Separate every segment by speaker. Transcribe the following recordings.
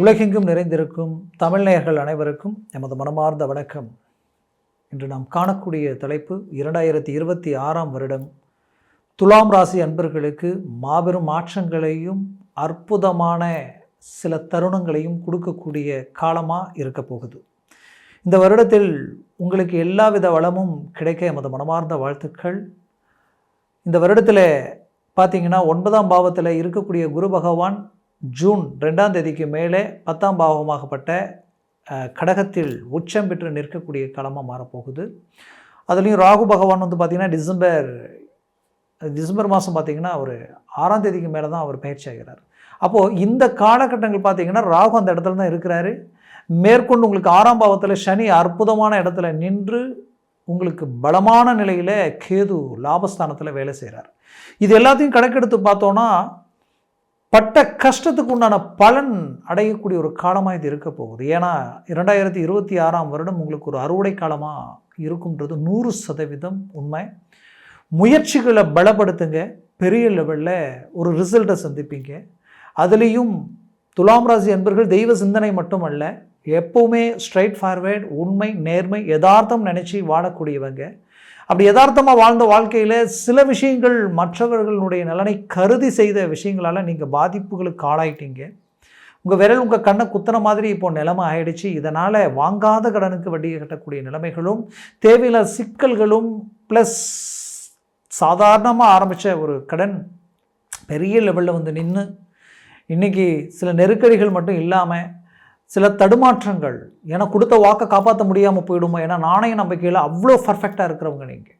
Speaker 1: உலகெங்கும் நிறைந்திருக்கும் தமிழ்நேயர்கள் அனைவருக்கும் எமது மனமார்ந்த வணக்கம். இன்று நாம் காணக்கூடிய தலைப்பு இரண்டாயிரத்தி இருபத்தி ஆறாம் வருடம். துலாம் ராசி அன்பர்களுக்கு மாபெரும் மாற்றங்களையும் அற்புதமான சில தருணங்களையும் கொடுக்கக்கூடிய காலமாக இருக்க போகுது. இந்த வருடத்தில் உங்களுக்கு எல்லாவித வளமும் கிடைக்க எமது மனமார்ந்த வாழ்த்துக்கள். இந்த வருடத்தில் பார்த்திங்கன்னா ஒன்பதாம் பாவத்தில் இருக்கக்கூடிய குரு பகவான் ஜூன் ரெண்டாம் தேதிக்கு மேலே பத்தாம் பாவமாகப்பட்ட கடகத்தில் உச்சம் பெற்று நிற்கக்கூடிய காலமாக மாறப்போகுது. அதுலேயும் ராகு பகவான் வந்து பார்த்திங்கன்னா டிசம்பர் டிசம்பர் மாதம் பார்த்திங்கன்னா அவர் ஆறாம் தேதிக்கு மேலே தான் அவர் பயிற்சி ஆகிறார். அப்போது இந்த காலகட்டங்கள் பார்த்தீங்கன்னா ராகு அந்த இடத்துல தான் இருக்கிறாரு. மேற்கொண்டு உங்களுக்கு ஆறாம் பாவத்தில் சனி அற்புதமான இடத்துல நின்று உங்களுக்கு பலமான நிலையில் கேது லாபஸ்தானத்தில் வேலை செய்கிறார் இது எல்லாத்தையும் கணக்கெடுத்து பார்த்தோன்னா பட்ட கஷ்டத்துக்கு உண்டான பலன் அடையக்கூடிய ஒரு காலமாக இது இருக்க போகுது. ஏன்னா இரண்டாயிரத்தி இருபத்தி ஆறாம் வருடம் உங்களுக்கு ஒரு அறுவடை காலமாக இருக்கும்ன்றது நூறு சதவீதம் உண்மை. முயற்சிகளை பலப்படுத்துங்க. பெரிய லெவலில் ஒரு ரிசல்ட்டை சந்திப்பீங்க. அதுலேயும் துலாம் ராசி அன்பர்கள் தெய்வ சிந்தனை மட்டுமல்ல எப்போவுமே ஸ்ட்ரைட் ஃபார்வேர்ட் உண்மை நேர்மை யதார்த்தம் நினச்சி வாழக்கூடியவங்க. அப்படி யதார்த்தமாக வாழ்ந்த வாழ்க்கையில் சில விஷயங்கள் மற்றவர்களுடைய நலனை கருதி செய்த விஷயங்களால் நீங்கள் பாதிப்புகளுக்கு ஆளாயிட்டீங்க. உங்கள் விரல் உங்கள் கண்ணை குத்துன மாதிரி இப்போ நிலைமை ஆயிடுச்சு. இதனால் வாங்காத கடனுக்கு வட்டியை கட்டக்கூடிய நிலைமைகளும் தேவையில்லாத சிக்கல்களும் ப்ளஸ் சாதாரணமாக ஆரம்பித்த ஒரு கடன் பெரிய லெவலில் வந்து நின்று இன்றைக்கி சில நெருக்கடிகள் மட்டும் இல்லாமல் சில தடுமாற்றங்கள். ஏன்னா கொடுத்த வாக்கை காப்பாற்ற முடியாமல் போயிடுமோ? ஏன்னா நாணய நம்பிக்கையில் அவ்வளோ பர்ஃபெக்டாக இருக்கிறவங்க நீங்கள்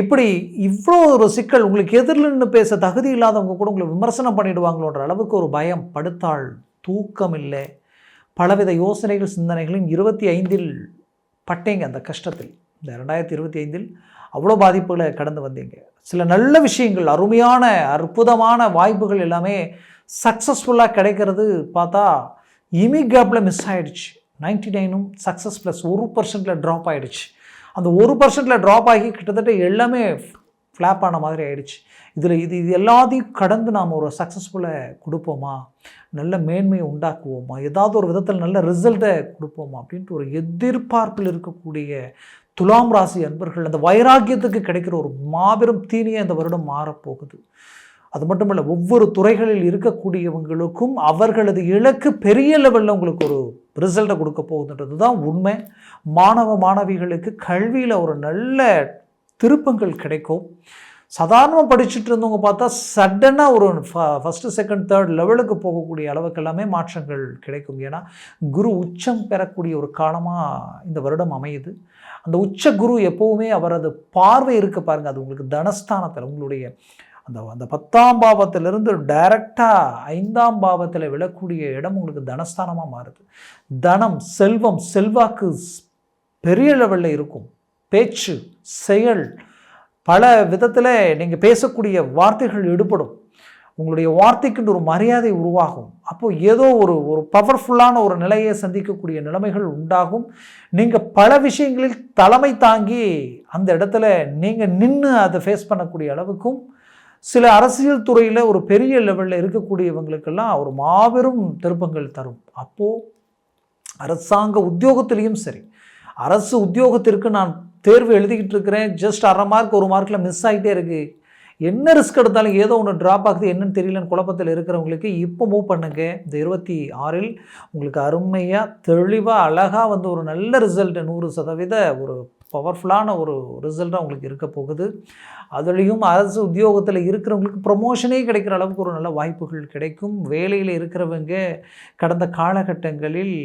Speaker 1: இப்படி இவ்வளோ ஒரு சிக்கல் உங்களுக்கு எதிரில் நின்று பேச தகுதி இல்லாதவங்க கூட உங்களை விமர்சனம் பண்ணிடுவாங்களோன்ற அளவுக்கு ஒரு பயம் படுத்தாள் தூக்கம் இல்லை. பலவித யோசனைகள் சிந்தனைகளும் இருபத்தி ஐந்தில் பட்டேங்க அந்த கஷ்டத்தில். இந்த ரெண்டாயிரத்தி இருபத்தி ஐந்தில் அவ்வளோ பாதிப்புகளை கடந்து வந்தீங்க. சில நல்ல விஷயங்கள் அருமையான அற்புதமான வாய்ப்புகள் எல்லாமே சக்ஸஸ்ஃபுல்லாக கிடைக்கிறது பார்த்தா இமி கேப்பில் மிஸ் ஆகிடுச்சு நைன்டி நைனும் சக்ஸஸ் ப்ளஸ் ஒரு பர்சன்ட்டில் ட்ராப் ஆகிடுச்சு அந்த ஒரு பர்சன்ட்டில் ட்ராப் ஆகி கிட்டத்தட்ட எல்லாமே ஃப்ளாப் ஆன மாதிரி ஆயிடுச்சு. இதில் இது இது எல்லாத்தையும் கடந்து நாம் ஒரு சக்ஸஸ்ஃபுல்லை கொடுப்போமா? நல்ல மேன்மையை உண்டாக்குவோமா? ஏதாவது ஒரு விதத்தில் நல்ல ரிசல்ட்டை கொடுப்போமா? அப்படின்ட்டு ஒரு எதிர்பார்ப்பில் இருக்கக்கூடிய துலாம் ராசி அன்பர்கள் அந்த வைராக்கியத்துக்கு கிடைக்கிற ஒரு மாபெரும் தீனியை இந்த வருடம் மாறப்போகுது. அது மட்டும் இல்லை ஒவ்வொரு துறைகளில் இருக்கக்கூடியவங்களுக்கும் அவர்களது இலக்கு பெரிய லெவலில் உங்களுக்கு ஒரு ரிசல்ட்டை கொடுக்க போகுதுன்றது தான் உண்மை. மாணவ மாணவிகளுக்கு கல்வியில் ஒரு நல்ல திருப்பங்கள் கிடைக்கும். சாதாரணமாக படிச்சுட்டு இருந்தவங்க பார்த்தா சடனாக ஒரு ஃபஸ்ட்டு செகண்ட் தேர்ட் லெவலுக்கு போகக்கூடிய அளவுக்கு எல்லாமே மாற்றங்கள் கிடைக்கும். ஏன்னா குரு உச்சம் பெறக்கூடிய ஒரு காலமாக இந்த வருடம் அமையுது. அந்த உச்ச குரு எப்போவுமே அவரது பார்வை இருக்க பாருங்கள் அது உங்களுக்கு தனஸ்தானத்தில் உங்களுடைய அந்த அந்த பத்தாம் பாவத்திலிருந்து டைரக்டாக ஐந்தாம் பாவத்தில் விழக்கூடிய இடம் உங்களுக்கு தனஸ்தானமாக மாறுது. தனம் செல்வம் செல்வாக்கு பெரிய லெவலில் இருக்கும். பேச்சு செயல் பல விதத்தில் நீங்கள் பேசக்கூடிய வார்த்தைகள் ஈடுபடும் உங்களுடைய வார்த்தைக்குன்ற ஒரு மரியாதை உருவாகும். அப்போது ஏதோ ஒரு ஒரு பவர்ஃபுல்லான ஒரு நிலையை சந்திக்கக்கூடிய நிலைமைகள் உண்டாகும். நீங்கள் பல விஷயங்களில் தலைமை தாங்கி அந்த இடத்துல நீங்கள் நின்று அதை ஃபேஸ் பண்ணக்கூடிய அளவுக்கும் சில அரசியல் துறையில் ஒரு பெரிய லெவலில் இருக்கக்கூடியவங்களுக்கெல்லாம் ஒரு மாபெரும் திருப்பங்கள் தரும். அப்போது அரசாங்க உத்தியோகத்திலையும் சரி அரசு உத்தியோகத்திற்கு நான் தேர்வு எழுதிக்கிட்டு இருக்கிறேன் ஜஸ்ட் அரை மார்க் ஒரு மார்க்கில் மிஸ் ஆகிட்டே இருக்குது என்ன ரிஸ்க் எடுத்தாலும் ஏதோ ஒன்று ட்ராப் ஆகுது என்னன்னு தெரியலன்னு குழப்பத்தில் இருக்கிறவங்களுக்கு இப்போ மூவ் பண்ணுங்க. இந்த இருபத்தி ஆறில் உங்களுக்கு அருமையாக தெளிவாக அழகாக வந்து ஒரு நல்ல ரிசல்ட் நூறு சதவீத ஒரு பவர்ஃபுல்லான ஒரு ரிசல்ட்டாக உங்களுக்கு இருக்க போகுது. அதுலேயும் அரசு உத்தியோகத்தில் இருக்கிறவங்களுக்கு ப்ரொமோஷனே கிடைக்கிற அளவுக்கு ஒரு நல்ல வாய்ப்புகள் கிடைக்கும். வேலையில் இருக்கிறவங்க கடந்த காலகட்டங்களில்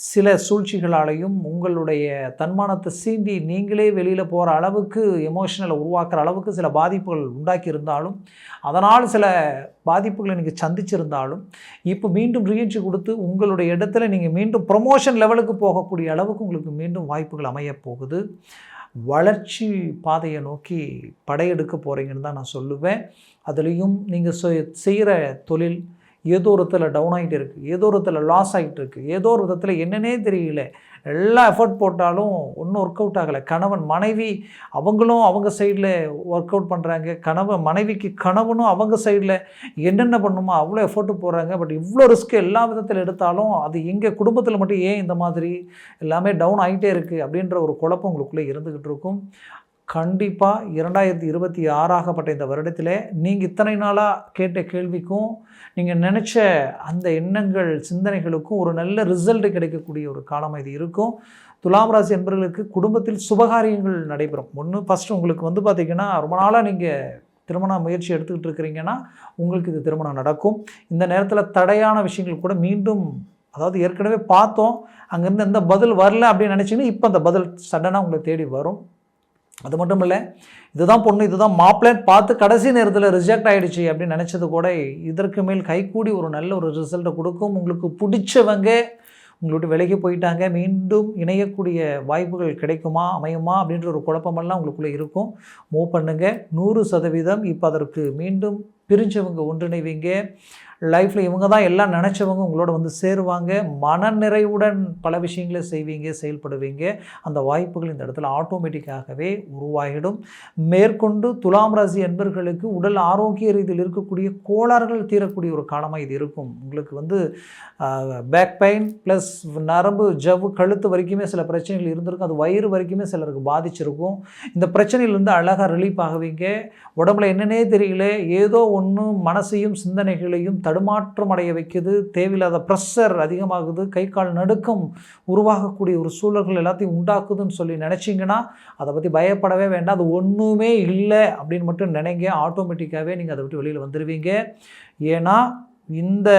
Speaker 1: சில சூழ்ச்சிகளாலையும் உங்களுடைய தன்மானத்தை சீண்டி நீங்களே வெளியில் போகிற அளவுக்கு எமோஷனலை உருவாக்குற அளவுக்கு சில பாதிப்புகள் உண்டாக்கியிருந்தாலும் அதனால் சில பாதிப்புகளை நீங்கள் சந்திச்சிருந்தாலும் இப்போ மீண்டும் ரீஎன்ட்ரி கொடுத்து உங்களுடைய இடத்துல நீங்கள் மீண்டும் ப்ரொமோஷன் லெவலுக்கு போகக்கூடிய அளவுக்கு உங்களுக்கு மீண்டும் வாய்ப்புகள் அமையப் போகுது. வளர்ச்சி பாதையை நோக்கி படையெடுக்க போகிறீங்கன்னு தான் நான் சொல்லுவேன். அதுலேயும் நீங்கள் செய்கிற தொழில் ஏதோ ஒரு விதத்தில் டவுன் ஆகிட்டு இருக்குது ஏதோ ஒரு விதத்தில் லாஸ் ஆகிட்டு இருக்குது ஏதோ ஒரு விதத்தில் என்னன்னே தெரியல. எல்லா எஃபர்ட் போட்டாலும் ஒன்றும் ஒர்க் அவுட் ஆகலை. கணவன் மனைவி அவங்களும் அவங்க சைடில் ஒர்க் அவுட் பண்ணுறாங்க கணவன் மனைவிக்கு கணவனும் அவங்க சைடில் என்னென்ன பண்ணுமோ அவ்வளோ எஃபர்ட் போடுறாங்க. பட் இவ்வளோ ரிஸ்க் எல்லா விதத்தில் எடுத்தாலும் அது எங்கள் குடும்பத்தில் மட்டும் ஏன் இந்த மாதிரி எல்லாமே டவுன் ஆகிட்டே இருக்குது அப்படின்ற ஒரு குழப்பம் உங்களுக்குள்ளே இருந்துக்கிட்டு இருக்கும். கண்டிப்பாக இரண்டாயிரத்தி இருபத்தி ஆறாகப்பட்ட இந்த வருடத்தில் நீங்கள் இத்தனை நாளாக கேட்ட கேள்விக்கும் நீங்கள் நினச்ச அந்த எண்ணங்கள் சிந்தனைகளுக்கும் ஒரு நல்ல ரிசல்ட் கிடைக்கக்கூடிய ஒரு காலம் இது இருக்கும். துலாம் ராசி என்பவர்களுக்கு குடும்பத்தில் சுபகாரியங்கள் நடைபெறும். ஒன்று ஃபஸ்ட்டு உங்களுக்கு வந்து பார்த்திங்கன்னா ரொம்ப நாளாக நீங்கள் திருமண முயற்சி எடுத்துக்கிட்டு இருக்கிறீங்கன்னா உங்களுக்கு இது திருமணம் நடக்கும். இந்த நேரத்தில் தடையான விஷயங்கள் கூட மீண்டும் அதாவது ஏற்கனவே பார்த்தோம் அங்கேருந்து எந்த பதில் வரல அப்படின்னு நினச்சிங்கன்னா இப்போ அந்த பதில் சடனாக உங்களை தேடி வரும். அது மட்டும் இல்லை இதுதான் பொண்ணு இதுதான் மாப்பிள்ளைன்னு பார்த்து கடைசி நேரத்தில் ரிஜெக்ட் ஆகிடுச்சு அப்படின்னு நினச்சது கூட இதற்கு மேல் கைகூடி ஒரு நல்ல ஒரு ரிசல்ட்டை கொடுக்கும். உங்களுக்கு பிடிச்சவங்க உங்களோட விலகி போயிட்டாங்க. மீண்டும் இணையக்கூடிய வாய்ப்புகள் கிடைக்குமா அமையுமா அப்படின்ற ஒரு குழப்பமெல்லாம் உங்களுக்குள்ளே இருக்கும். மூவ் பண்ணுங்கள் நூறு சதவீதம். இப்போ அதற்கு மீண்டும் பிரிஞ்சவங்க ஒன்றிணைவீங்க. லைஃப்பில் இவங்க தான் எல்லாம் நினச்சவங்க உங்களோட வந்து சேருவாங்க. மனநிறைவுடன் பல விஷயங்களை செய்வீங்க செயல்படுவீங்க. அந்த வாய்ப்புகள் இந்த இடத்துல ஆட்டோமேட்டிக்காகவே உருவாகிடும். மேற்கொண்டு துலாம் ராசி என்பர்களுக்கு உடல் ஆரோக்கிய ரீதியில் இருக்கக்கூடிய கோளாறுகள் தீரக்கூடிய ஒரு காலமாக இது இருக்கும். உங்களுக்கு வந்து பேக் பெயின் ப்ளஸ் நரம்பு ஜவ்வு கழுத்து வரைக்குமே சில பிரச்சனைகள் இருந்திருக்கும். அது வயிறு வரைக்குமே சிலருக்கு பாதிச்சிருக்கும். இந்த பிரச்சனையிலேருந்து அழகாக ரிலீஃப் ஆகுவீங்க. உடம்புல என்னன்னே தெரியல. ஏதோ ஒன்று மனசையும் சிந்தனைகளையும் தடுமாற்றம் அடைய வைக்குது. தேவையில்லாத ப்ரெஷர் அதிகமாகுது. கை கால் நடுக்கம் உருவாகக்கூடிய ஒரு சூழல்கள் எல்லாத்தையும் உண்டாக்குதுன்னு சொல்லி நினச்சிங்கன்னா அதை பற்றி பயப்படவே வேண்டாம். அது ஒன்றுமே இல்லை அப்படின்னு மட்டும் நினைங்க. ஆட்டோமேட்டிக்காகவே நீங்கள் அதை விட்டு வெளியில் வந்துடுவீங்க ஏன்னா இந்த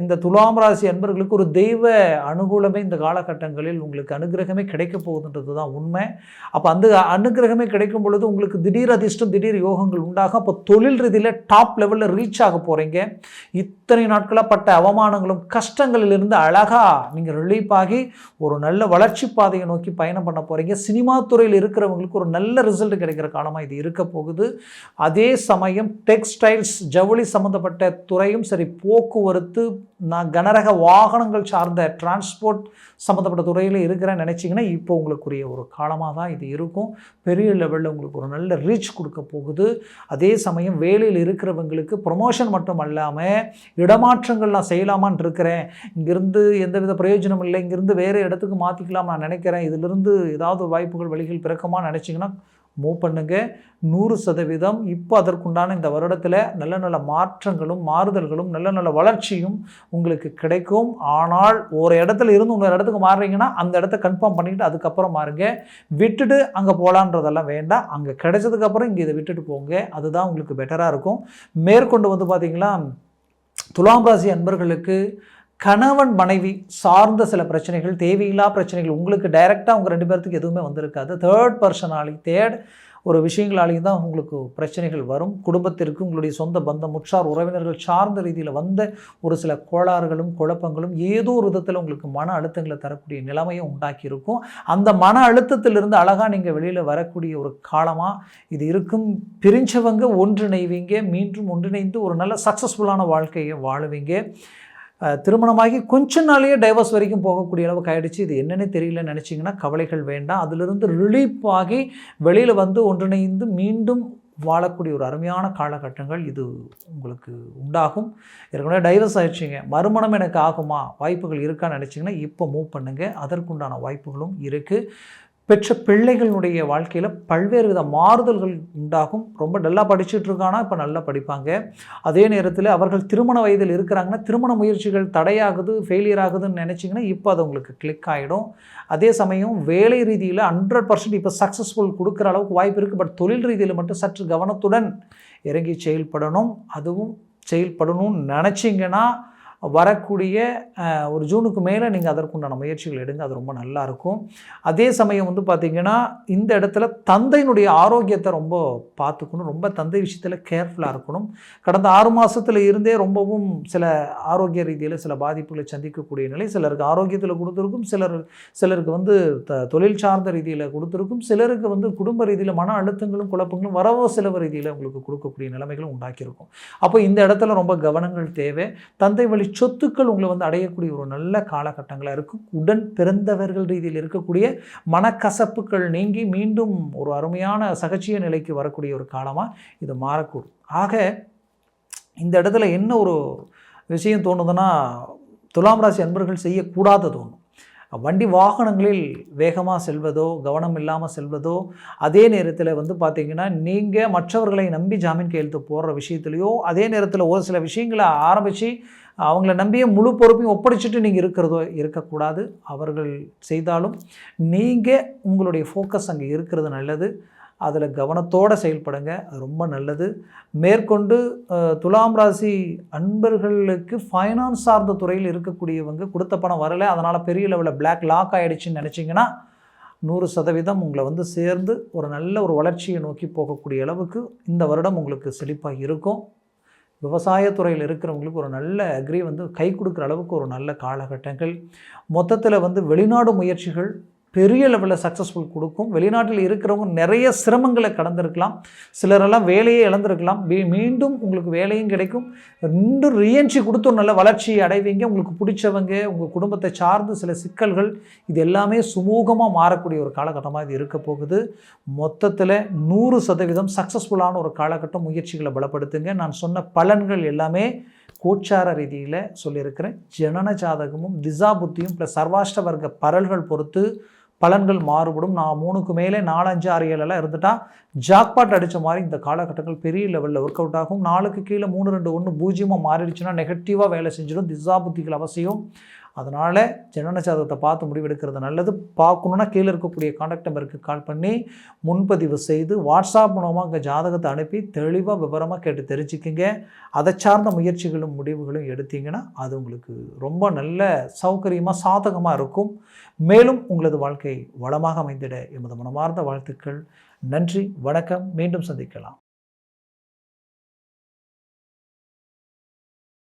Speaker 1: இந்த துலாம் ராசி அன்பர்களுக்கு ஒரு தெய்வ அனுகூலமே இந்த காலகட்டங்களில் உங்களுக்கு அனுகிரகமே கிடைக்க போகுதுன்றது தான் உண்மை. அப்போ அந்த அனுகிரகமே கிடைக்கும் பொழுது உங்களுக்கு திடீர் அதிர்ஷ்டம் திடீர் யோகங்கள் உண்டாகும். அப்போ தொழில் ரீதியில் டாப் லெவலில் ரீச் ஆக போகிறீங்க இத்தனை நாட்களாக பட்ட அவமானங்களும் கஷ்டங்களிலிருந்து அழகாக நீங்கள் ரிலீஃப் ஆகி ஒரு நல்ல வளர்ச்சி பாதையை நோக்கி பயணம் பண்ண போகிறீங்க சினிமா துறையில் இருக்கிறவங்களுக்கு ஒரு நல்ல ரிசல்ட் கிடைக்கிற காலமாக இது இருக்க போகுது. அதே சமயம் டெக்ஸ்டைல்ஸ் ஜவுளி சம்மந்தப்பட்ட துறையும் சரி போ போக்குவரத்து நான் கனரக வாகனங்கள் சார்ந்த டிரான்ஸ்போர்ட் சம்மந்தப்பட்ட துறையில் இருக்கிறேன்னு நினச்சிங்கன்னா இப்போ உங்களுக்குரிய ஒரு காலமாக தான் இது இருக்கும். பெரிய லெவலில் உங்களுக்கு ஒரு நல்ல ரீச் கொடுக்க போகுது. அதே சமயம் வேலையில் இருக்கிறவங்களுக்கு ப்ரொமோஷன் மட்டும் அல்லாமல் இடமாற்றங்கள் நான் செய்யலாமான் இருக்கிறேன். இங்கேருந்து எந்தவித பிரயோஜனம் இல்லை. இங்கேருந்து வேறு இடத்துக்கு மாற்றிக்கலாம் நான் நினைக்கிறேன். இதிலிருந்து ஏதாவது வாய்ப்புகள் வழிகள் பிறக்கமாக நினச்சிங்கன்னா மூவ் பண்ணுங்கள் நூறு சதவீதம். இப்போ அதற்குண்டான இந்த வருடத்தில் நல்ல நல்ல மாற்றங்களும் மாறுதல்களும் நல்ல நல்ல வளர்ச்சியும் உங்களுக்கு கிடைக்கும். ஆனால் ஒரு இடத்துல இருந்து இன்னொரு இடத்துக்கு மாறுறீங்கன்னா அந்த இடத்த கன்ஃபார்ம் பண்ணிக்கிட்டு அதுக்கப்புறம் மாறுங்க. விட்டுட்டு அங்கே போகலான்றதெல்லாம் வேண்டாம். அங்கே கிடைச்சதுக்கப்புறம் இங்கே இதை விட்டுட்டு போங்க. அதுதான் உங்களுக்கு பெட்டராக இருக்கும். மேற்கொண்டு வந்து பார்த்திங்களா துலாம் ராசி அன்பர்களுக்கு கணவன் மனைவி சார்ந்த சில பிரச்சனைகள் தேவையில்லா பிரச்சனைகள் உங்களுக்கு டைரெக்டாக உங்கள் ரெண்டு பேர்த்துக்கு எதுவுமே வந்திருக்காது. தேர்ட் பர்சனாலி தேர்ட் ஒரு விஷயங்களாலேயும் தான் உங்களுக்கு பிரச்சனைகள் வரும். குடும்பத்திற்கு உங்களுடைய சொந்த பந்தம் முற்றார் உறவினர்கள் சார்ந்த ரீதியில் வந்த ஒரு சில கோளாறுகளும் குழப்பங்களும் ஏதோ ஒரு விதத்தில் உங்களுக்கு மன அழுத்தங்களை தரக்கூடிய நிலைமையும் உண்டாக்கி இருக்கும் அந்த மன அழுத்தத்திலிருந்து அழகாக நீங்கள் வெளியில் வரக்கூடிய ஒரு காலமாக இது இருக்கும். பிரிஞ்சவங்க ஒன்றிணைவீங்க மீண்டும் ஒன்றிணைந்து ஒரு நல்ல சக்ஸஸ்ஃபுல்லான வாழ்க்கையை வாழுவீங்க. திருமணமாகி கொஞ்ச நாளையே டைவர்ஸ் வரைக்கும் போகக்கூடிய அளவுக்கு ஆகிடுச்சு இது என்னென்னு தெரியலன்னு நினச்சிங்கன்னா கவலைகள் வேண்டாம். அதிலிருந்து ரிலீஃப் ஆகி வெளியில் வந்து ஒன்றிணைந்து மீண்டும் வாழக்கூடிய ஒரு அருமையான காலகட்டங்கள் இது உங்களுக்கு உண்டாகும். ஏற்கனவே டைவர்ஸ் ஆகிடுச்சிங்க மறுமணம் எனக்கு ஆகுமா? வாய்ப்புகள் இருக்கான்னு நினச்சிங்கன்னா இப்போ மூவ் பண்ணுங்கள் அதற்குண்டான வாய்ப்புகளும் இருக்குது பெற்ற பிள்ளைகளுடைய வாழ்க்கையில் பல்வேறு வித மாறுதல்கள் உண்டாகும். ரொம்ப நல்லா படிச்சுட்டு இருக்கானா இப்போ நல்லா படிப்பாங்க. அதே நேரத்தில் அவர்கள் திருமண வயதில் இருக்கிறாங்கன்னா திருமண முயற்சிகள் தடையாகுது ஃபெயிலியர் ஆகுதுன்னு நினச்சிங்கன்னா இப்போ அது உங்களுக்கு கிளிக் ஆகிடும் அதே சமயம் வேலை ரீதியில் ஹண்ட்ரட் பர்சன்ட் இப்போ சக்ஸஸ்ஃபுல் கொடுக்குற அளவுக்கு வாய்ப்பு இருக்குது பட் தொழில் ரீதியில் மட்டும் சற்று கவனத்துடன் இறங்கி செயல்படணும். அதுவும் செயல்படணும்னு நினச்சிங்கன்னா வரக்கூடிய ஒரு ஜூனுக்கு மேலே நீங்கள் அதற்குண்டான முயற்சிகள் எடுங்க. அது ரொம்ப நல்லாயிருக்கும் அதே சமயம் வந்து பார்த்திங்கன்னா இந்த இடத்துல தந்தையினுடைய ஆரோக்கியத்தை ரொம்ப பார்த்துக்கணும். ரொம்ப தந்தை விஷயத்தில் கேர்ஃபுல்லாக இருக்கணும். கடந்த ஆறு மாதத்தில் இருந்தே ரொம்பவும் சில ஆரோக்கிய ரீதியில் சில பாதிப்புகளை சந்திக்கக்கூடிய நிலை சிலருக்கு ஆரோக்கியத்தில் கொடுத்துருக்கும். சிலர் சிலருக்கு வந்து த தொழில் சார்ந்த ரீதியில் கொடுத்துருக்கும். சிலருக்கு வந்து குடும்ப ரீதியில் மன அழுத்தங்களும் குழப்பங்களும் வரவோ செலவு ரீதியில் உங்களுக்கு கொடுக்கக்கூடிய நிலைமைகளும் உண்டாக்கியிருக்கும். அப்போ இந்த இடத்துல ரொம்ப கவனங்கள் தேவை. தந்தை வழி சொத்துக்கள் உங்களை வந்து அடையக்கூடிய ஒரு நல்ல காலகட்டங்களாக இருக்கும் உடன் பிறந்தவர்கள் ரீதியில் இருக்கக்கூடிய மனக்கசப்புகள் நீங்கி மீண்டும் ஒரு அருமையான சகச்சிய நிலைக்கு வரக்கூடிய ஒரு காலமாக இது மாறக்கூடும். ஆக இந்த இடத்துல என்ன ஒரு விஷயம் தோணுதுன்னா துலாம் ராசி அன்பர்கள் செய்யக்கூடாத தோணும் வண்டி வாகனங்களில் வேகமாக செல்வதோ கவனம் இல்லாமல் செல்வதோ அதே நேரத்தில் வந்து பார்த்திங்கன்னா நீங்கள் மற்றவர்களை நம்பி ஜாமீன் கையெழுத்து போடுற விஷயத்துலையோ அதே நேரத்தில் ஒரு சில விஷயங்களை ஆரம்பித்து அவங்கள நம்பிய முழு பொறுப்பையும் ஒப்படைச்சிட்டு நீங்கள் இருக்கிறதோ இருக்கக்கூடாது. அவர்கள் செய்தாலும் நீங்கள் உங்களுடைய ஃபோக்கஸ் அங்கே இருக்கிறது நல்லது. அதில் கவனத்தோடு செயல்படுங்க. அது ரொம்ப நல்லது. மேற்கொண்டு துலாம் ராசி அன்பர்களுக்கு ஃபைனான்ஸ் சார்ந்த துறையில் இருக்கக்கூடியவங்க கொடுத்த பணம் வரலை அதனால் பெரிய லெவலில் பிளாக் லாக் ஆகிடுச்சின்னு நினச்சிங்கன்னா நூறு சதவீதம் உங்களை வந்து சேர்ந்து ஒரு நல்ல ஒரு வளர்ச்சியை நோக்கி போகக்கூடிய அளவுக்கு இந்த வருடம் உங்களுக்கு செழிப்பாக இருக்கும். விவசாயத்துறையில் இருக்கிறவங்களுக்கு ஒரு நல்ல அக்ரி வந்து கை கொடுக்குற அளவுக்கு ஒரு நல்ல காலகட்டங்கள். மொத்தத்தில் வந்து வெளிநாடு முயற்சிகள் பெரிய லெவலில் சக்ஸஸ்ஃபுல் கொடுக்கும். வெளிநாட்டில் இருக்கிறவங்க நிறைய சிரமங்களை கடந்திருக்கலாம். சிலரெல்லாம் வேலையே இழந்திருக்கலாம். மீண்டும் உங்களுக்கு வேலையும் கிடைக்கும். இன்னும் ரீஎன்ட்ரி கொடுத்தும் நல்ல வளர்ச்சியை அடைவீங்க. உங்களுக்கு பிடிச்சவங்க உங்கள் குடும்பத்தை சார்ந்து சில சிக்கல்கள் இது எல்லாமே சுமூகமாக மாறக்கூடிய ஒரு காலகட்டமாக இது இருக்க போகுது. மொத்தத்தில் நூறு சதவீதம் சக்ஸஸ்ஃபுல்லான ஒரு காலகட்டம் முயற்சிகளை பலப்படுத்துங்க. நான் சொன்ன பலன்கள் எல்லாமே கோச்சார ரீதியில் சொல்லியிருக்கிறேன். ஜனன ஜாதகமும் திசா புத்தியும் ப்ளஸ் சர்வாஷ்ட வர்க்க பரல்கள் பொறுத்து பலன்கள் மாறுபடும். நான் மூணுக்கு மேலே நாலஞ்சு ஆறு ஏழெல்லாம் இருந்துட்டால் ஜாக்பாட் அடித்த மாதிரி இந்த காலகட்டங்கள் பெரிய லெவலில் ஒர்க் அவுட் ஆகும். நாளுக்கு கீழே மூணு ரெண்டு ஒன்று பூஜ்ஜியமாக மாறிடுச்சுன்னா நெகட்டிவாக வேலை செஞ்சிடும். திசா புத்திகள் அவசியம். அதனால் ஜனன ஜாதகத்தை பார்த்து முடிவெடுக்கிறது நல்லது. பார்க்கணுன்னா கீழே இருக்கக்கூடிய காண்டாக்ட் நம்பருக்கு கால் பண்ணி முன்பதிவு செய்து வாட்ஸ்அப் மூலமாக அங்கே ஜாதகத்தை அனுப்பி தெளிவாக விவரமாக கேட்டு தெரிஞ்சுக்கிங்க. அதை சார்ந்த முயற்சிகளும் முடிவுகளும் எடுத்தீங்கன்னா அது உங்களுக்கு ரொம்ப நல்ல சௌகரியமாக சாதகமாக இருக்கும். மேலும் உங்களது வாழ்க்கை வளமாக அமைந்திட எமது மனமார்ந்த வாழ்த்துக்கள். நன்றி வணக்கம். மீண்டும் சந்திக்கலாம்.